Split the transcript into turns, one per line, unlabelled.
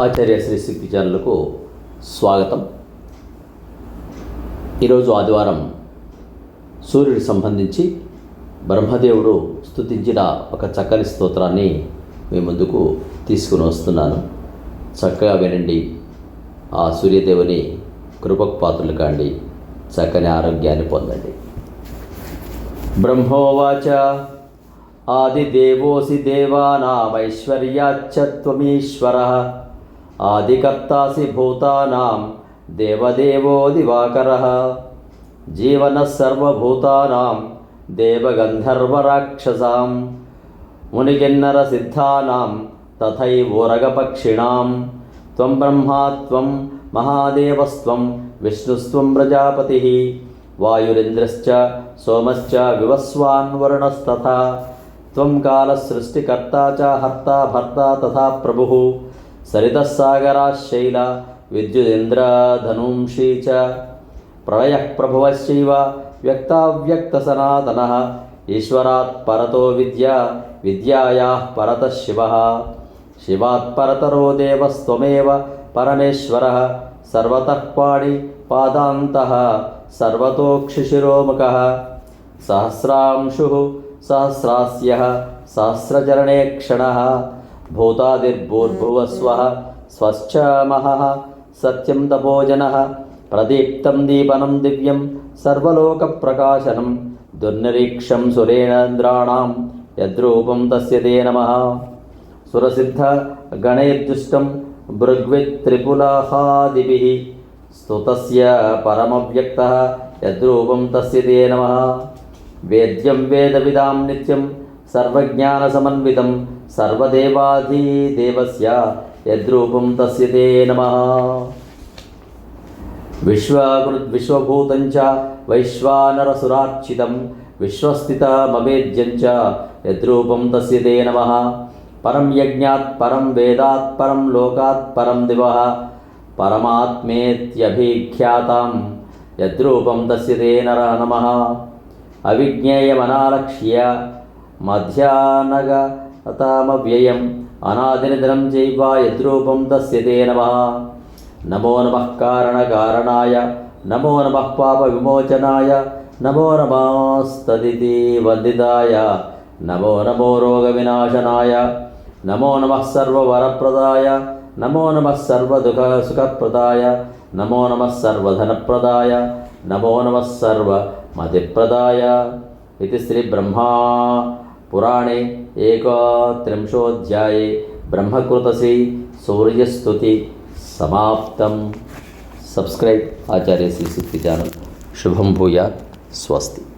ఆచార్య శ్రీ శక్తి ఛానల్కు స్వాగతం. ఈరోజు ఆదివారం సూర్యుడికి సంబంధించి బ్రహ్మదేవుడు స్తుతించిన ఒక చక్కని స్తోత్రాన్ని మీ ముందుకు తీసుకుని వస్తున్నాను. చక్కగా వినండి. ఆ సూర్యదేవుని కృపకు పాత్రలు కాండి. చక్కని ఆరోగ్యాన్ని పొందండి. బ్రహ్మోవాచ ఆదిదేవోసి దేవానామైశ్వర్యాచ్చ త్వమీశ్వర. ఆదికర్తాసి భూతానాం దేవదేవో దివాకర. జీవన సర్వభూతానాం దేవగంధర్వరాక్షసాం. మునిగిన్నర సిద్ధానాం తథైవోరగపక్షిణాం త్వం బ్రహ్మా త్వం మహాదేవస్త్వం విష్ణుస్త్వం ప్రజాపతి. వాయురింద్రశ్చ సోమశ్చ వివస్వాన్ వరుణస్తథా. త్వం కాలసృష్టికర్తా చ హర్తా భర్తా తథా ప్రభు. సరితసాగరాశైల విద్యుదింద్రధనుంషీ చ. ప్రళయः ప్రభువశ్చైవ వ్యక్తావ్యక్తసనాతనः. ఈశ్వరాత్ పరతో విద్య విద్యాయా పరత శివ శివాత్ పరతరో దేవస్త్వమేవ పరమేశ్వరः. సర్వతः పాణి పాదాन्तः సర్వతోక్షిశిరోముఖः. సహస్రాంశుः సహస్రాస్యः సహస్రచరణే క్షణ. భూతాదిర్భూర్భువస్వ స్వశ్చ సత్యం తపోజన ప్రదీప్తం దీపనం దివ్యం సర్వలోకప్రకాశనం దుర్నిరీక్షం సురేంద్రాణం యద్రూపం తస్య తే నమః సురసిద్ధ గణైర్దుష్టం భృగ్విత్రిపులహాదిభిः స్తుతస్య పరమవ్యక్త యద్రూపం తస్య తే నమః వేద్యం వేదవిదాం నిత్యం సర్వజ్ఞానసమన్వితం సర్వదేవాధిదేవస్య యద్రూపం తస్య తే నమః విశ్వకృద్ విశ్వభూతం చ వైశ్వానరసురార్చితం విశ్వస్థిత విశ్వస్థితమవేద్యం చ యద్రూపం తస్య తే నమః పరం యజ్ఞాత్ పరం వేదాత్ పరం లోకాత్ పరం దివ పరమాత్మేత్యభిఖ్యాతాం యద్రూపం తస్య తే నర నమ అవిజ్ఞేయమనాలక్ష్య మధ్యానగ మధ్యానగతామవ్యయం అనాదినిధనం చైవ యద్రూపం తస్య నమ నమో నమ కారణకారణాయ నమో నమ పాప విమోచనాయ నమో నమస్తదితి వందితాయ నమో నమో రోగ వినాశనాయ నమో నమ సర్వవరప్రదాయ నమో నమ సర్వదుఃఖ సుఖప్రదాయ నమో నమ సర్వధనప్రదాయ నమో నమః సర్వమతిప్రదాయ ఇది శ్రీ బ్రహ్మా పురాణే एकात्रिंशोऽध्याये ब्रह्मकृतसि सूर्यस्तुति समाप्तं। सब्स्क्रैब् आचार्य श्री सिद्धि चैनल शुभम भूया स्वस्ति।